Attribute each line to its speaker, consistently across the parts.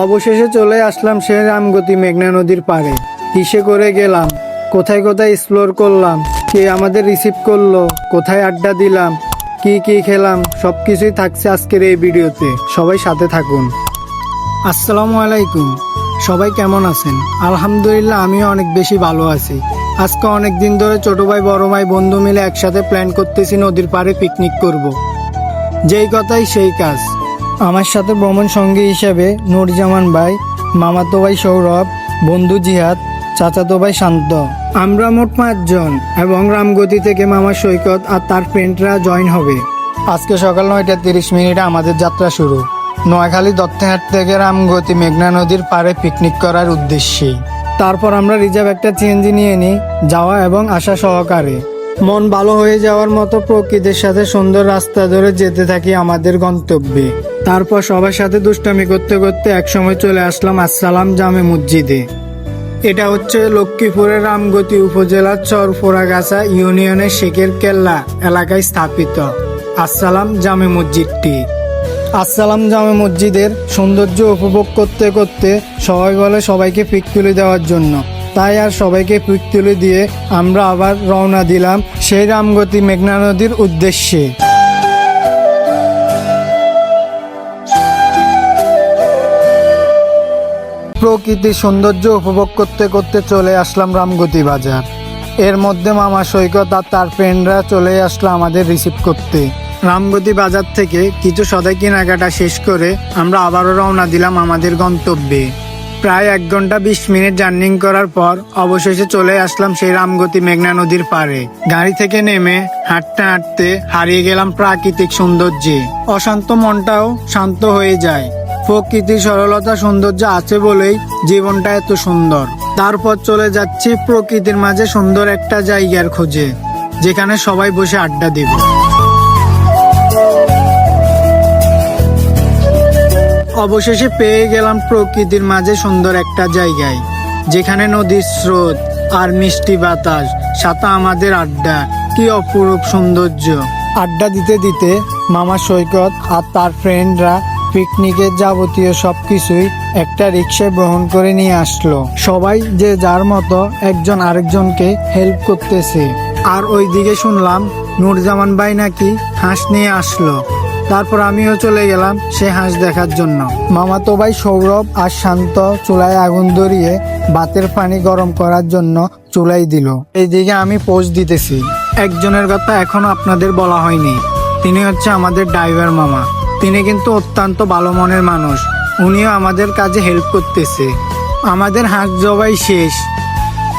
Speaker 1: অবশেষে চলে আসলাম সে রামগতি মেঘনা নদীর পাড়ে। কিসে করে গেলাম, কোথায় কোথায় এক্সপ্লোর করলাম, কে আমাদের রিসিভ করল, কোথায় আড্ডা দিলাম, কি কি খেলাম সব কিছুই থাকছে আজকের এই ভিডিওতে। সবাই সাথে থাকুন। আসসালামু আলাইকুম। সবাই কেমন আছেন? আলহামদুলিল্লাহ, আমিও অনেক বেশি ভালো আছি। আজকে অনেক দিন ধরে ছোট ভাই, বড় ভাই, বন্ধু মিলে একসাথে প্ল্যান করতেছি নদীর পাড়ে পিকনিক করব। যেই কথাই সেই কাজ। আমার সাথে ভ্রমণ সঙ্গী হিসেবে নুরজামান ভাই, মামাতো ভাই সৌরভ, বন্ধু জিহাদ, চাচাতো ভাই শান্ত। আমরা মোট পাঁচজন এবং রামগতি থেকে মামা সৈকত আর তার ফ্রেন্ডরা জয়েন হবে। আজকে সকাল নয়টা তিরিশ মিনিটে আমাদের যাত্রা শুরু। নোয়াখালী দত্তহাট থেকে রামগতি মেঘনা নদীর পাড়ে পিকনিক করার উদ্দেশ্যে। তারপর আমরা রিজার্ভ একটা চেঞ্জি নিয়ে নিই, যাওয়া এবং আসা সহকারে। মন ভালো হয়ে যাওয়ার মতো প্রকৃতির সাথে সুন্দর রাস্তা ধরে যেতে থাকি আমাদের গন্তব্যে। তারপর সবার সাথে দুষ্টামি করতে করতে একসময় চলে আসলাম আসসালাম জামে মসজিদে। এটা হচ্ছে লক্ষ্মীপুরের রামগতি উপজেলার চরফোরাগাছা ইউনিয়নের শেখের কেল্লা এলাকায় স্থাপিত। আসসালাম জামে মসজিদটি। আসসালাম জামে মসজিদের সৌন্দর্য উপভোগ করতে করতে সবাই বলে সবাইকে পিক তুলে দেওয়ার জন্য। তাই আর সবাইকে পিক তুলে দিয়ে আমরা আবার রওনা দিলাম সেই রামগতি মেঘনা নদীর উদ্দেশ্যে। প্রকৃতির সৌন্দর্য উপভোগ করতে করতে চলে আসলাম রামগতি বাজার। এর মধ্যে মামা সৈকত আর তার ফ্রেন্ডরা চলে আসলো আমাদের রিসিভ করতে। রামগতি বাজার থেকে কিছু সদাই কেনাকাটা শেষ করে আমরা আবারও রওনা দিলাম আমাদের গন্তব্যে। প্রায় এক ঘণ্টা বিশ মিনিট জার্নিং করার পর অবশেষে চলে আসলাম সেই রামগতি মেঘনা নদীর পাড়ে। গাড়ি থেকে নেমে হাঁটতে হাঁটতে হারিয়ে গেলাম প্রাকৃতিক সৌন্দর্যে। অশান্ত মনটাও শান্ত হয়ে যায়। প্রকৃতির সরলতা সৌন্দর্য আছে বলেই জীবনটা এত সুন্দর। তারপর চলে যাচ্ছি প্রকৃতির মাঝে সুন্দর একটা জায়গার খোঁজে, যেখানে সবাই বসে আড্ডা দেবে। অবশেষে পেয়ে গেলাম প্রকৃতির মাঝে সুন্দর একটা জায়গায়, যেখানে নদীর স্রোত আর মিষ্টি বাতাস, সাথে আমাদের আড্ডা। কি অপরূপ সৌন্দর্য। আড্ডা দিতে দিতে মামা সৈকত আর তার ফ্রেন্ডরা পিকনিকের যাবতীয় সবকিছুই একটা রিক্সায় বহন করে নিয়ে আসলো। সবাই যে যার মতো একজন আরেকজনকে হেল্প করতেছে। আর ওইদিকে শুনলাম নুরজামান ভাই নাকি হাঁস নিয়ে আসলো। তারপর আমিও চলে গেলাম সে হাঁস দেখার জন্য। মামাতো ভাই সৌরভ আর শান্ত চুলায় আগুন ধরিয়ে বাতের পানি গরম করার জন্য চুলাই দিল। এইদিকে আমি পোজ দিতেছি। একজনের কথা এখনও আপনাদের বলা হয়নি। তিনি হচ্ছে আমাদের ড্রাইভার মামা। তিনি কিন্তু অত্যন্ত ভালো মনের মানুষ। উনিও আমাদের কাজে হেল্প করতেছে। আমাদের হাঁস জবাই শেষ।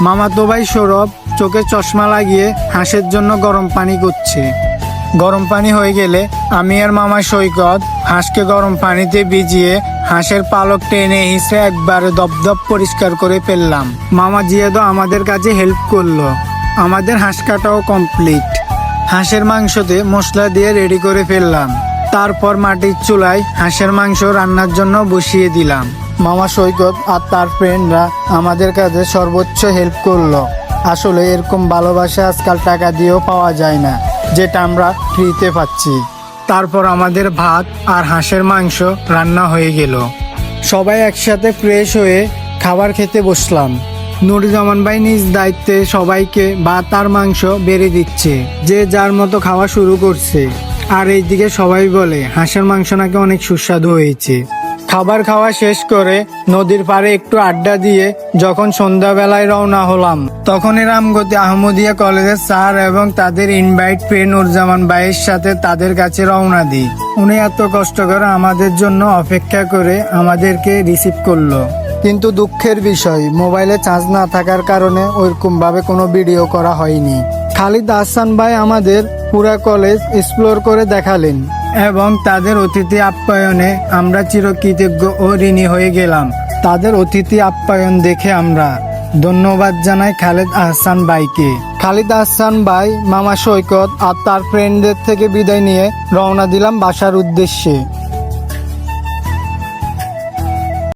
Speaker 1: মামাতো ভাই সৌরভ চোখে চশমা লাগিয়ে হাঁসের জন্য গরম পানি করছে। গরম পানি হয়ে গেলে আমি আর মামা সৈকত হাঁসকে গরম পানিতে ভিজিয়ে হাঁসের পালক টেনে হিসে একবারে দপদপ পরিষ্কার করে ফেললাম। মামা জিয়াদও আমাদের কাছে হেল্প করল। আমাদের হাঁস কাটাও কমপ্লিট হাঁসের মাংসতে মশলা দিয়ে রেডি করে ফেললাম। তারপর মাটির চুলায় হাঁসের মাংস রান্নার জন্য বসিয়ে দিলাম। মামা সৈকত আর তার ফ্রেন্ডরা আমাদের কাছে সর্বোচ্চ হেল্প করল। আসলে এরকম ভালোবাসা আজকাল টাকা দিয়েও পাওয়া যায় না, যেটা আমরা ফ্রিতে পাচ্ছি। তারপর আমাদের ভাত আর হাঁসের মাংস রান্না হয়ে গেল। সবাই একসাথে ফ্রেশ হয়ে খাবার খেতে বসলাম। নুরুজ্জামান ভাই নিজ দায়িত্বে সবাইকে ভাত আর মাংস বেড়ে দিচ্ছে, যে যার মতো খাওয়া শুরু করছে। আর এইদিকে সবাই বলে, হাঁসের মাংস নাকি অনেক সুস্বাদু হয়েছে। খাবার খাওয়া শেষ করে নদীর পাড়ে একটু আড্ডা দিয়ে যখন সন্ধ্যাবেলায় রওনা হলাম তখনই রামগতি আহমদিয়া কলেজের স্যার এবং তাদের ইনভাইট পেয়ে নুরজামান ভাইয়ের সাথে তাদের কাছে রওনা দিই। উনি এত কষ্ট করে আমাদের জন্য অপেক্ষা করে আমাদেরকে রিসিভ করল। কিন্তু দুঃখের বিষয়, মোবাইলে চার্জ না থাকার কারণে ওইরকম ভাবে কোনো ভিডিও করা হয়নি। খালিদ আহসান ভাই আমাদের পুরা কলেজ এক্সপ্লোর করে দেখালেন এবং তাদের অতিথি আপ্যায়নে আমরা চিরকৃতজ্ঞ ও ঋণী হয়ে গেলাম। তাদের অতিথি আপ্যায়ন দেখে আমরা ধন্যবাদ জানাই খালেদ আহসান ভাইকে। খালিদ আহসান ভাই মামা সৈকত আর তার ফ্রেন্ডদের থেকে বিদায় নিয়ে রওনা দিলাম বাসার উদ্দেশ্যে।